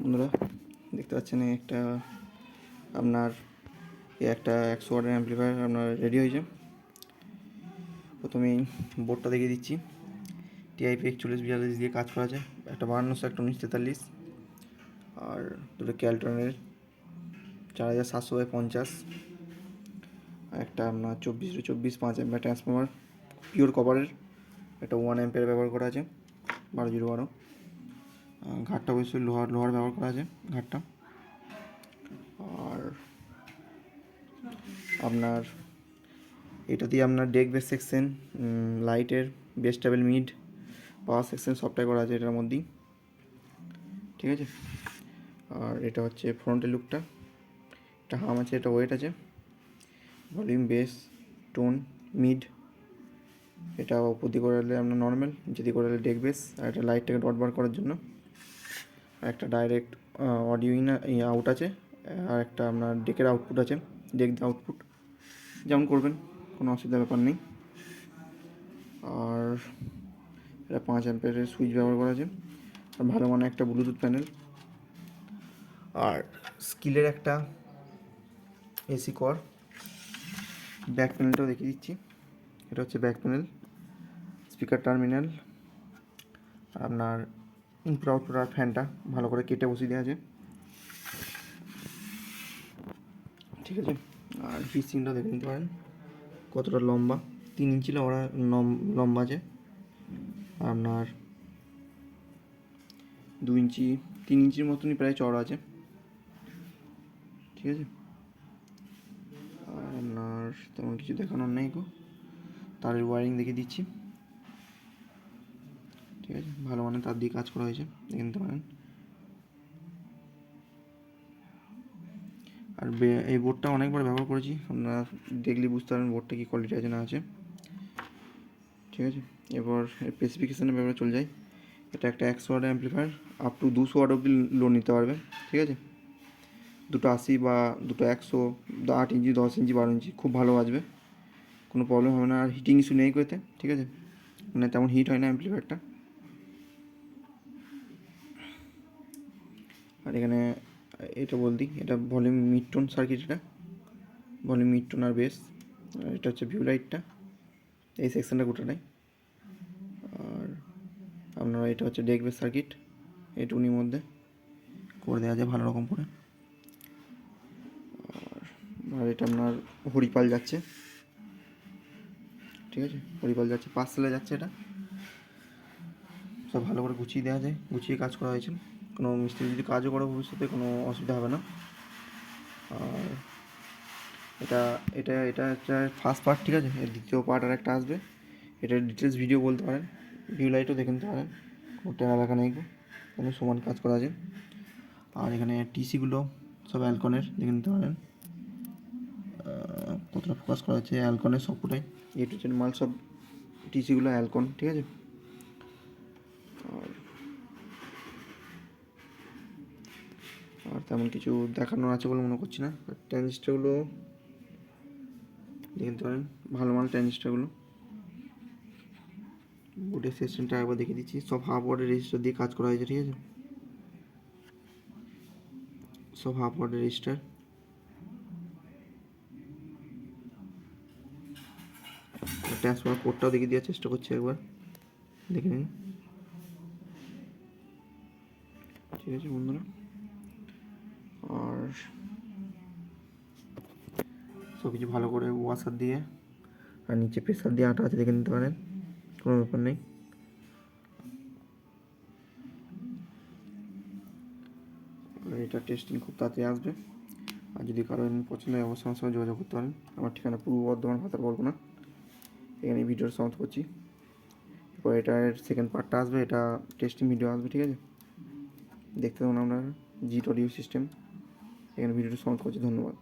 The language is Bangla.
বন্ধুরা, দেখতে পাচ্ছেন একটা আপনার একটা একশো ওয়াটের অ্যাম্পলিফায়ার আপনার রেডি হয়েছে। প্রথমেই বোর্ডটা দেখিয়ে দিচ্ছি। টিআইপি একচল্লিশ বিয়াল্লিশ দিয়ে কাজ করা আছে। একটা বাহান্নশো একটা উনিশ তেতাল্লিশ। আর দুটো ক্যালটনের চার হাজার সাতশো বাই পঞ্চাশ। একটা আপনার চব্বিশ চব্বিশ পাঁচ অ্যাম্পিয়ার ট্রান্সফর্মার পিওর কভারের একটা ওয়ান অ্যাম্পিয়ার ব্যবহার করা আছে, বারো জিরো বারো। ঘাটটা অবশ্যই লোহার লোহার ব্যবহার করা আছে ঘাটটা। আর আপনার, এটা দিয়ে আপনার ডেক বেস সেকশন লাইটের bass table mid power section সবটাই করা আছে এটার মধ্যেই। ঠিক আছে? আর এটা হচ্ছে ফ্রন্টের লুকটা এটা হাম আছে, এটা ওয়েট আছে। ভলিউম বেস টোন মিড এটা উপর দিয়ে করে আপনার নর্মাল যদি করে ডেক বেস আর এটা লাইটটাকে ডট বার করার জন্য। একটা ডাইরেক্ট অডিও ইন আউট আছে, আর একটা আপনার ডেকের আউটপুট আছে ডেক আউটপুট যেমন করবেন, কোনো অসুবিধার ব্যাপার নেই। আর এটা পাঁচ অ্যাম্পিয়ারের সুইচ ব্যবহার করা আছে। আর ভালো মানে একটা ব্লুটুথ প্যানেল আর স্কিলের একটা এসি কর ব্যাক প্যানেলটাও দেখিয়ে দিচ্ছি। এটা হচ্ছে ব্যাক প্যানেল স্পিকার টার্মিনাল আপনার আউটপুট ফ্যানটা ভালো করে কেটে বসিয়ে দেওয়া আছে। ঠিক আছে? আর ফিসিংটা দেখে নিতে পারেন। কতটা লম্বা? তিন ইঞ্চি লম্বা লম্বা আছে। আপনার দু ইঞ্চি, তিন ইঞ্চির মতনই প্রায় চড়া আছে। ঠিক আছে? আর আপনার তেমন কিছু দেখানোর নেই গো। তারের ওয়ারিং দেখিয়ে দিচ্ছি। ঠিক আছে, ভালো মানে তার দিয়ে কাজ করা হয়েছে, দেখে নিতে পারেন। আর এই বোর্ডটা অনেকবার ব্যবহার করেছি, আপনারা দেখলে বুঝতে পারবেন বোর্ডটা কী কোয়ালিটি আছে না আছে। ঠিক আছে, এবার স্পেসিফিকেশানের ব্যাপারে চলে যাই। এটা একটা একশো ওয়াট অ্যাম্পলিফায়ার আপ টু দুশো ওয়াট অব্দি লোড নিতে পারবে, ঠিক আছে। দুটো আশি বা দুটো একশো আট ইঞ্চি, দশ ইঞ্চি, বারো ইঞ্চি, খুব ভালো বাজবে। কোনো প্রবলেম হবে না, আর হিটিং ইস্যু নেই করতে ঠিক আছে। মানে তেমন হিট হয় না অ্যাম্পলিফায়ারটা এখানে, এটা বলতি এটা ভলিউম মিডটোন সার্কিট এটা। ভলিউম মিডটোন আর বেস আর এটা হচ্ছে ভিউ লাইটটা এই সেকশনটা গোটাটাই আর আপনারা এটা হচ্ছে ডেক বেস সার্কিট এইটুকুনির মধ্যে। করে দেওয়া যায় ভালো রকম করে। আর আর এটা আপনার হরিপাল যাচ্ছে। ঠিক আছে? হরিপাল যাচ্ছে, পাঁচ সেলে যাচ্ছে এটা। সব ভালো করে গুছিয়ে দেওয়া যায়, গুছিয়ে কাজ করা হয়েছে। কোনো মিস্ত্রি যদি কাজও করে ভবিষ্যতে, কোনো অসুবিধা হবে না। আর এটা এটা এটা হচ্ছে ফার্স্ট পার্ট ঠিক আছে? এর দ্বিতীয় পার্ট আর একটা আসবে। এটার ডিটেলস ভিডিও বলতে পারেন ভিউ লাইটও দেখে নিতে পারেন। কোনো টেনা দেখা নেই, কোনো সমান কাজ করা আছে। আর এখানে টিসিগুলো সব অ্যালকনের দেখে নিতে পারেন। কতটা ফোকাস করা হচ্ছে অ্যালকনের সবকটাই। এ টু জেড মাল সব টিসিগুলো অ্যালকন ঠিক আছে? আর আর তেমন কিছু দেখানোর আছে বলে মনে করছি না। ট্যানিস্টারগুলো দেখে নিতে পারেন, ভালো মাল ট্যানিস্টারগুলো বোর্ডের সেকশনটা একবার দেখে দিচ্ছি। সব হাফ ওয়ার্ডের রেজিস্টার দিয়ে কাজ করা হয়েছে, ঠিক আছে? সব হাফ ওয়ার্ডের রেজিস্টার ট্রান্সফার কোডটাও দেখিয়ে দেওয়ার চেষ্টা করছি একবার। দেখে নিন। ঠিক আছে বন্ধুরা। সব কিছু ভালো করে ওয়াশার দিয়ে আর নিচে প্রেসার দিয়ে আটা আছে দেখে নিতে পারেন। কোনো ব্যাপার নেই। এটা টেস্টিং খুব তাড়াতাড়ি আসবে। আর যদি কারও পছন্দ হয়, অবশ্যই আমার সঙ্গে যোগাযোগ করতে পারেন। আমার ঠিকানা পূর্ব বর্ধমান ভাতার বলব এখানে ভিডিওর সমাপ্ত করছি। এরপর এটার সেকেন্ড পার্টটা আসবে। এটা টেস্টিং ভিডিও আসবে, ঠিক আছে? দেখতে থাকুন আমরা জিট অডিও সিস্টেম এখানে ভিডিওটা সমাপ্ত করছি ধন্যবাদ।